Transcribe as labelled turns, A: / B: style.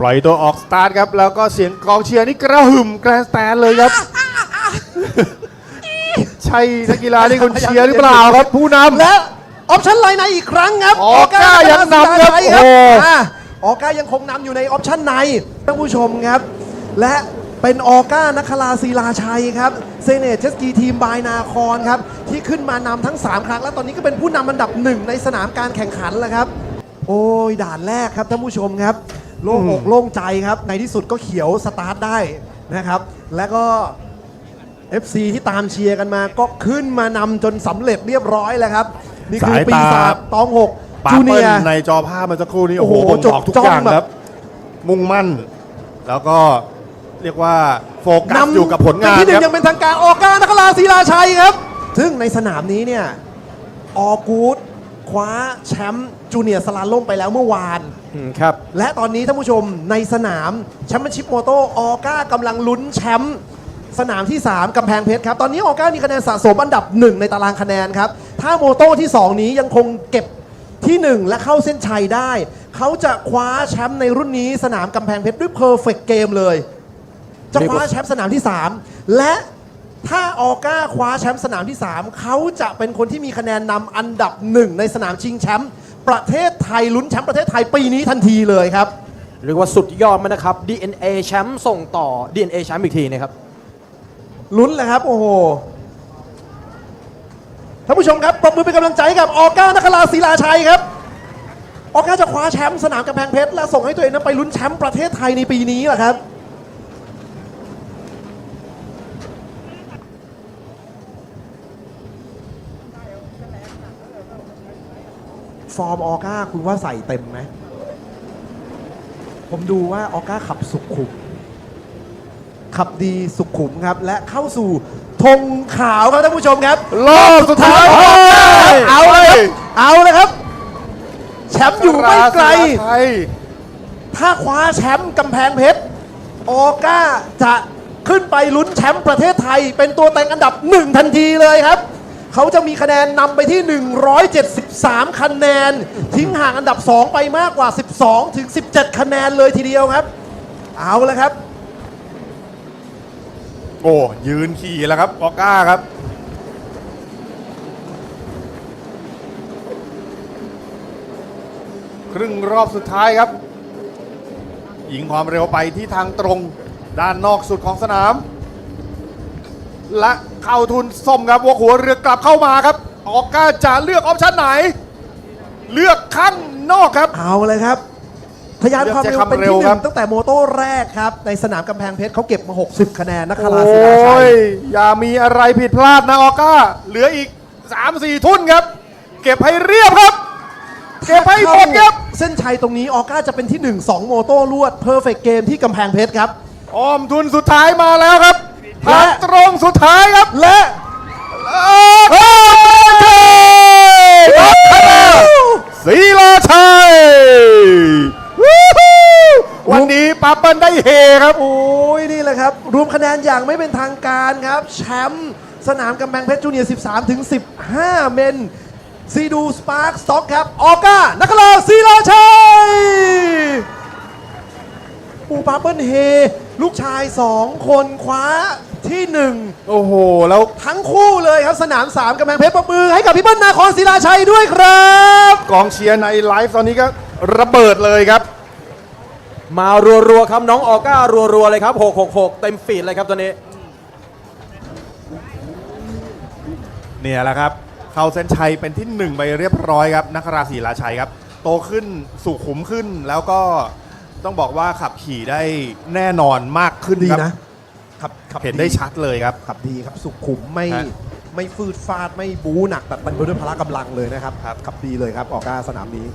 A: ปล่อยตัวออกสตาร์ทครับ แล้วก็เสียงกองเชียร์นี่กระหึ่มแกรนด์สแตนเลยครับ ใช่นักกีฬาที่คุณเชียร์หรือเปล่าครับ ผู้นำ
B: และออปชั่นไลน์ในอีกครั้งครับ
A: ออก้ายังนำครับ
B: ออก้า
A: โอ้โห
B: อะออก้ายังคงนำอยู่ในออปชั่นในท่านผู้ชมครับ และเป็นออก้านัคลาศิลาชัยครับเซเนตเจสกีทีมบายนาคอนครับ ที่ขึ้นมานำทั้ง 3 ครั้ง และตอนนี้ก็เป็นผู้นำอันดับหนึ่งในสนามการแข่งขันแล้วครับ โอ้ยด่านแรกครับท่านผู้ชมครับ โล่งอกโล่งใจครับ ในที่สุดก็เขียวสตาร์ทได้นะครับ และก็ FC ที่ตามเชียร์กันมาก็ขึ้นมานำจนสำเร็จเรียบร้อยแล้วครับ นี่คือ
A: สายตา
B: ปีศาจตองหก
A: ปา
B: จู
A: เปิ้
B: เนี
A: ล
B: ยร์
A: ในจอภาพเมันสักครู่นี้โอ้โห
B: โอ้โห
A: บ่งบอกทุก
B: จดจ้อง
A: อย่าง
B: แบบ
A: ครับ มุ่งมั่น แล้วก็เรียกว่าโฟกัส
B: นำ
A: อยู่กับผลงาน
B: เป็ที่หนึ่
A: ค
B: ง
A: รับ
B: ยังเป็นทางการออกการนักลาศรีราชัยครับ ซึ่งในสนามนี้เนี่ย ออกูด คว้าแชมป์จูเนียร์สลาล่มไปแล้วเมื่อวาน
A: ครับ
B: และตอนนี้ท่านผู้ชมในสนามแชมเปี้ยนชิพโมโตออก้ากำลังลุ้นแชมป์สนามที่ 3กำแพงเพชรครับ ตอนนี้ออก้ามีคะแนนสะสมอันดับ 1 ในตารางคะแนนครับ ถ้าโมโตที่ 2 นี้ยังคงเก็บที่ 1 และเข้าเส้นชัยได้ เขาจะคว้าแชมป์ในรุ่นนี้สนามกำแพงเพชรด้วยเพอร์เฟกเกมเลย จะคว้าแชมป์สนามที่ 3 และ ถ้าออก้าคว้าแชมป์สนามที่ 3 เขาจะเป็นคนที่มีคะแนนนำอันดับหนึ่งในสนามชิงแชมป์ประเทศไทยลุ้นแชมป์ประเทศไทยปีนี้ทันทีเลยครับ
C: เรียกว่าสุดยอดมากนะครับ DNA แชมป์ส่งต่อ DNA แชมป์อีกทีนะครับ
B: ลุ้นเลยครับ โอ้โหท่านผู้ชมครับปรบมือเป็นกำลังใจให้กับออก้านักลาศิลาชัยครับ ออก้าจะคว้าแชมป์สนามกำแพงเพชรและส่งให้ตัวเองนั้นไปลุ้นแชมป์ประเทศไทยในปีนี้แหละครับ ฟอร์มออก้าคุณว่าใส่เต็มไหม ผมดูว่าออก้าขับสุขุม ขับดีสุขุมครับ และเข้าสู่ธงขาวครับท่านผู้ชมครับ
A: รอบสุดท้าย
B: เอาเลยครับเอาเลยครับ แชมป์อยู่ไม่ไกล
A: ไทย
B: ถ้าคว้าแชมป์กำแพงเพชรออก้าจะขึ้นไปลุ้นแชมป์ประเทศไทย เป็นตัวแต่งอันดับหนึ่งทันทีเลยครับ เขาจะมีคะแนนนำไปที่ 173 คะแนน ทิ้งห่างอันดับ 2 ไปมากกว่า 12 ถึง 17 คะแนนเลยทีเดียวครับ เอาแล้วครับ
A: โอ้ ยืนขี่แล้วครับออก้าครับ ครึ่งรอบสุดท้ายครับยิงความเร็วไปที่ทางตรงด้านนอกสุดของสนาม และเข้าทุนส้มครับวัวหัวเรือกลับเข้ามาครับ ออกก้าจะเลือกออปชั่นไหน เลือกข้างนอกครับ
B: เอาเลยครับทะยานความเร็วเป็นที่ห
A: เลือกใช้ความเร็วครั
B: นึ่
A: บ
B: งตั้งแต่โมโต้แรกครับ ในสนามกำแพงเพชรเขาเก็บมา 60 คะแนนนัก
A: โอ
B: คาราศิลาชั้ย
A: ยอย่ามีอะไรผิดพลาดนะออก้า เหลืออีก 3-4 ทุ่นครับ เก็บให้เรียบครับ เก็บให้หมดครับ
B: เส้นชัยตรงนี้ออก้าจะเป็นที่ 1 2 โมโต้ลวดเพอร์เฟกเกมที่กำแพงเพชรครับ
A: อ้อมทุนสุดท้ายมาแล้วครับ
B: และ
A: ทางตรงสุดท้ายครับ
B: และ
A: โอ้โหศรีราชัยวู้ฮู้วันนี้ปาเปิ้ลได้เฮครับ
B: โอ้ยนี่แหละครับ รวมคะแนนอย่างไม่เป็นทางการครับ แชมป์สนามกำแพงเพชรจูเนียร์ 13 ถึง 15 เมนซีดูสปาร์คสต็อกครับ ออก้า นักลาศิลาชัยปูปาเปิ้ลเฮ ลูกชาย2คนคว้า ที่1
A: โอ้โห แล้ว
B: ทั้งคู่เลยครับสนาม3กำแพงเพชรประมือให้กับพี่เปิ้ลนาครศิลาชัยด้วยครับ
A: กองเชียร์ในไลฟ์ตอนนี้ก็ระเบิดเลยครับ
C: มารัวๆครับน้องออก้ารัวๆเลยครับ 666 เต็มฟีดเลยครับตอนนี้
A: เนี่ยแหละครับ เข้าเส้นชัยเป็นที่หนึ่งไปเรียบร้อยครับนักราศีราชัยครับ โตขึ้นสุขุมขึ้นแล้วก็ต้องบอกว่าขับขี่ได้แน่นอนมากขึ้น
B: ดี
A: ครับ
B: นะ ขับขับ
A: เห็นได้ชัดเลยครับ
B: ขับดีครับ สุขุมไม่
A: ฮะ
B: ไม่ฟืดฟาดไม่บู๊หนักแต่เต็มไปด้วยพละกำลังเลยนะครับ
A: ครับ
B: ขับดีเลยครับออกก้าสนามนี้